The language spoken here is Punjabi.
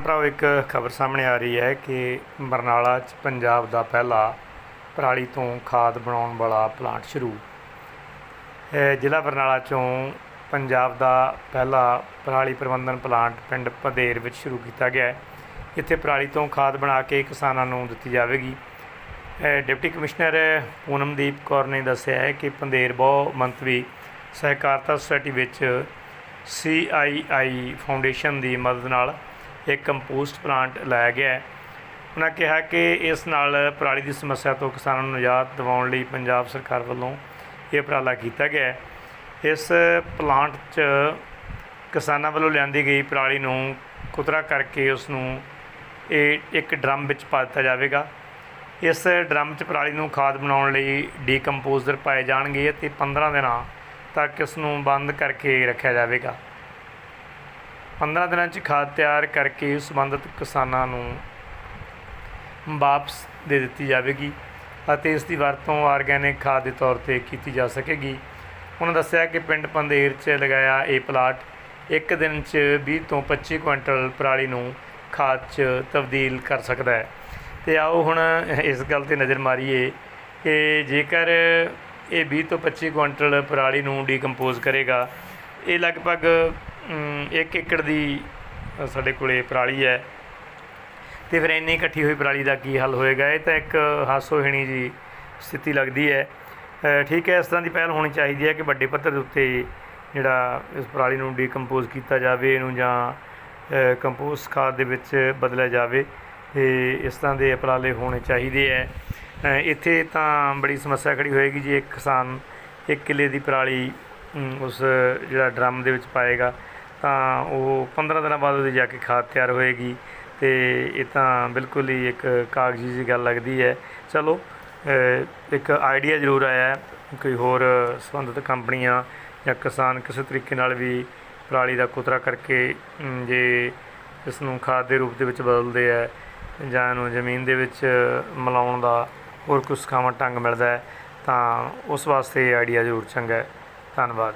ਭਰਾਓ, ਇੱਕ ਖਬਰ ਸਾਹਮਣੇ ਆ ਰਹੀ ਹੈ ਕਿ ਬਰਨਾਲਾ 'ਚ ਪੰਜਾਬ ਦਾ ਪਹਿਲਾ ਪਰਾਲੀ ਤੋਂ ਖਾਦ ਬਣਾਉਣ ਵਾਲਾ ਪਲਾਂਟ ਸ਼ੁਰੂ। ਜ਼ਿਲ੍ਹਾ ਬਰਨਾਲਾ 'ਚੋਂ ਪੰਜਾਬ ਦਾ ਪਹਿਲਾ ਪਰਾਲੀ ਪ੍ਰਬੰਧਨ ਪਲਾਂਟ ਪਿੰਡ ਪਧੇਰ ਵਿੱਚ ਸ਼ੁਰੂ ਕੀਤਾ ਗਿਆ ਹੈ। ਇੱਥੇ ਪਰਾਲੀ ਤੋਂ ਖਾਦ ਬਣਾ ਕੇ ਕਿਸਾਨਾਂ ਨੂੰ ਦਿੱਤੀ ਜਾਵੇਗੀ। ਡਿਪਟੀ ਕਮਿਸ਼ਨਰ ਪੂਨਮਦੀਪ ਕੌਰ ਨੇ ਦੱਸਿਆ ਹੈ ਕਿ ਪੰਧੇਰ ਬਹੁ ਮੰਤਵੀ ਸਹਿਕਾਰਤਾ ਸੁਸਾਇਟੀ ਵਿੱਚ ਸੀਆਈਆਈ ਫਾਊਂਡੇਸ਼ਨ ਦੀ ਮਦਦ ਨਾਲ ਇੱਕ ਕੰਪੋਸਟ ਪਲਾਂਟ ਲਾਇਆ ਗਿਆ ਹੈ। ਉਹਨਾਂ ਕਿਹਾ ਕਿ ਇਸ ਨਾਲ ਪਰਾਲੀ ਦੀ ਸਮੱਸਿਆ ਤੋਂ ਕਿਸਾਨਾਂ ਨੂੰ ਨਿਜਾਤ ਦਿਵਾਉਣ ਲਈ ਪੰਜਾਬ ਸਰਕਾਰ ਵੱਲੋਂ ਇਹ ਉਪਰਾਲਾ ਕੀਤਾ ਗਿਆ ਹੈ। ਇਸ ਪਲਾਂਟ 'ਚ ਕਿਸਾਨਾਂ ਵੱਲੋਂ ਲਿਆਂਦੀ ਗਈ ਪਰਾਲੀ ਨੂੰ ਕੁਤਰਾ ਕਰਕੇ ਉਸ ਨੂੰ ਇਹ ਇੱਕ ਡਰਮ ਵਿੱਚ ਪਾ ਦਿੱਤਾ ਜਾਵੇਗਾ। ਇਸ ਡਰਮ 'ਚ ਪਰਾਲੀ ਨੂੰ ਖਾਦ ਬਣਾਉਣ ਲਈ ਡੀਕੰਪੋਜ਼ਰ ਪਾਏ ਜਾਣਗੇ ਅਤੇ 15 ਦਿਨਾਂ ਤੱਕ ਇਸ ਨੂੰ ਬੰਦ ਕਰਕੇ ਰੱਖਿਆ ਜਾਵੇਗਾ। 15 ਦਿਨਾਂ 'ਚ ਖਾਦ ਤਿਆਰ ਕਰਕੇ ਸੰਬੰਧਿਤ ਕਿਸਾਨਾਂ ਨੂੰ ਵਾਪਸ ਦੇ ਦਿੱਤੀ ਜਾਵੇਗੀ ਅਤੇ ਇਸ ਦੀ ਵਰਤੋਂ ਆਰਗੈਨਿਕ ਖਾਦ ਦੇ ਤੌਰ ਤੇ ਕੀਤੀ ਜਾ ਸਕੇਗੀ। ਉਹਨਾਂ ਦੱਸਿਆ ਕਿ ਪਿੰਡ ਪੰਦੇਰ 'ਚ ਲਗਾਇਆ ਇਹ ਪਲਾਟ ਇੱਕ ਦਿਨ 'ਚ 20 ਤੋਂ 25 ਕੁਇੰਟਲ ਪਰਾਲੀ ਨੂੰ ਖਾਦ 'ਚ ਤਬਦੀਲ ਕਰ ਸਕਦਾ ਹੈ। ਤੇ ਆਓ ਹੁਣ ਇਸ ਗੱਲ ਤੇ ਨਜ਼ਰ ਮਾਰੀਏ ਕਿ ਜੇਕਰ ਇਹ 20 ਤੋਂ 25 ਕੁਇੰਟਲ ਪਰਾਲੀ ਨੂੰ ਡੀਕੰਪੋਜ਼ ਕਰੇਗਾ, ਇਹ ਲਗਭਗ 1 ਏਕੜ ਦੀ ਸਾਡੇ ਕੋਲੇ ਪਰਾਲੀ ਹੈ। ਤੇ ਫਿਰ ਇੰਨੀ ਇਕੱਠੀ ਹੋਈ ਪਰਾਲੀ ਦਾ ਕੀ ਹੱਲ ਹੋਏਗਾ? ਇਹ ਤਾਂ ਇੱਕ ਹਾਸੋਹੀਣੀ ਜੀ ਸਥਿਤੀ ਲੱਗਦੀ ਹੈ। ਠੀਕ ਹੈ ਇਸ ਤਰ੍ਹਾਂ ਦੀ ਪਹਿਲ ਹੋਣੀ ਚਾਹੀਦੀ ਹੈ ਕਿ ਵੱਡੇ ਪੱਧਰ ਦੇ ਉੱਤੇ ਜਿਹੜਾ ਇਸ ਪਰਾਲੀ ਨੂੰ ਡੀਕੰਪੋਜ਼ ਕੀਤਾ ਜਾਵੇ ਇਹਨੂੰ ਜਾਂ ਅ, ਕੰਪੋਸਟ ਖਾਦ ਦੇ ਵਿੱਚ ਬਦਲਿਆ ਜਾਵੇ। ਤੇ ਇਸ ਤਰ੍ਹਾਂ ਦੇ ਉਪਰਾਲੇ ਹੋਣੇ ਚਾਹੀਦੇ ਹੈ। ਇੱਥੇ ਤਾਂ ਬੜੀ ਸਮੱਸਿਆ ਖੜੀ ਹੋਏਗੀ ਜੀ। ਇੱਕ ਕਿਸਾਨ ਇੱਕ ਕਿੱਲੇ ਦੀ ਪਰਾਲੀ ਉਸ ਜਿਹੜਾ ਡਰਮ ਦੇ ਵਿੱਚ ਪਾਏਗਾ। ਤਾਂ ਉਹ 15 ਦਿਨਾਂ ਬਾਅਦ ਉਹਦੀ ਜਾ ਕੇ ਖਾਦ ਤਿਆਰ ਹੋਏਗੀ ਅਤੇ ਇਹ ਤਾਂ ਬਿਲਕੁਲ ਹੀ ਇੱਕ ਕਾਗਜ਼ੀ ਜਿਹੀ ਗੱਲ ਲੱਗਦੀ ਹੈ। ਚਲੋ ਇੱਕ ਆਈਡੀਆ ਜ਼ਰੂਰ ਆਇਆ ਕੋਈ ਹੋਰ ਸੰਬੰਧਿਤ ਕੰਪਨੀਆਂ ਜਾਂ ਕਿਸਾਨ ਕਿਸੇ ਤਰੀਕੇ ਨਾਲ ਵੀ ਪਰਾਲੀ ਦਾ ਕੁਤਰਾ ਕਰਕੇ ਜੇ ਇਸ ਨੂੰ ਖਾਦ ਦੇ ਰੂਪ ਦੇ ਵਿੱਚ ਬਦਲਦੇ ਹੈ ਜਾਂ ਇਹਨੂੰ ਜ਼ਮੀਨ ਦੇ ਵਿੱਚ ਮਿਲਾਉਣ ਦਾ ਹੋਰ ਕੁਝ ਸਖਾਵਾਂ, ਢੰਗ ਮਿਲਦਾ ਤਾਂ ਉਸ ਵਾਸਤੇ ਇਹ ਆਈਡੀਆ ਜ਼ਰੂਰ ਚੰਗਾ ਹੈ। ਧੰਨਵਾਦ।